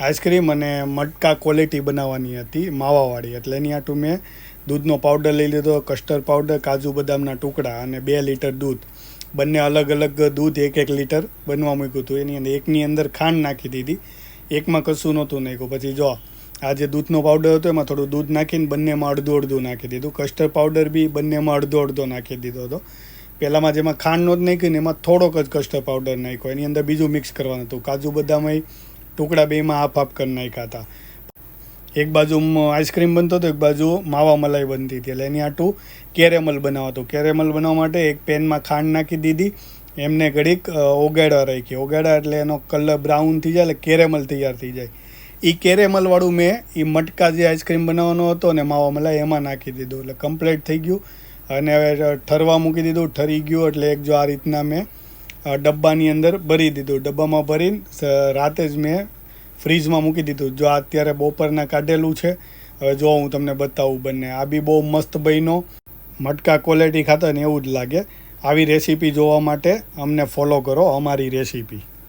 Ice cream અને મટકા quality બનાવવાની હતી, માવાવાળી. એટલે એની આટું મેં દૂધનો પાવડર લઈ લીધો કસ્ટર્ડ પાવડર કાજુ બદામના ટુકડા અને બે લીટર દૂધ. બંને અલગ અલગ દૂધ એક એક લીટર બનવા મૂક્યું હતું. એની અંદર એકની અંદર ખાંડ નાખી દીધી. એકમાં કશું નહોતું નાખ્યું. પછી જો, આ જે દૂધનો પાવડર હતો એમાં થોડું દૂધ નાખીને બંનેમાં અડધું અડધું નાખી દીધું. કસ્ટર્ડ પાવડર બી બંનેમાં અડધો અડધો નાખી દીધો હતો. પહેલાંમાં જેમાં ખાંડ જ નાખ્યું ને એમાં થોડોક જ કસ્ટર્ડ પાવડર નાખ્યો. એની અંદર બીજું મિક્સ કરવાનું હતું. કાજુ બદામય ટુકડા બેમાં હાફ હાફ કરી નાખ્યા હતા. એક બાજુ આઈસ્ક્રીમ બનતો હતો, એક બાજુ માવા મલાઈ બનતી હતી. એટલે એની આટું કેરેમલ બનાવતું કેરેમલ બનાવવા માટે એક પેનમાં ખાંડ નાખી દીધી. એમને ઘડીક ઓગાડવા રાખી. ઓગાડા એટલે એનો કલર બ્રાઉન થઈ જાય એટલે કેરેમલ તૈયાર થઈ જાય. એ કેરેમલવાળું મેં એ મટકા જે આઈસ્ક્રીમ બનાવવાનો હતો ને માવા મલાઈ, એમાં નાખી દીધું. એટલે કમ્પ્લીટ થઈ ગયું. અને હવે ઠરવા મૂકી દીધું. ઠરી ગયું એટલે એક જો આ રીતના મેં ડબ્બાની અંદર ભરી દીધું. ડબ્બામાં ભરીને રાતે જ મેં ફ્રીજમાં મૂકી દીધું. જો અત્યારે બપોરના કાઢેલું છે, હવે જો હું તમને બતાવું બંને. આ બી બહુ મસ્ત બન્યો મટકા ક્વોલિટી ખાતા ને એવું જ લાગે. આવી રેસીપી જોવા માટે અમને ફોલો કરો અમારી રેસીપી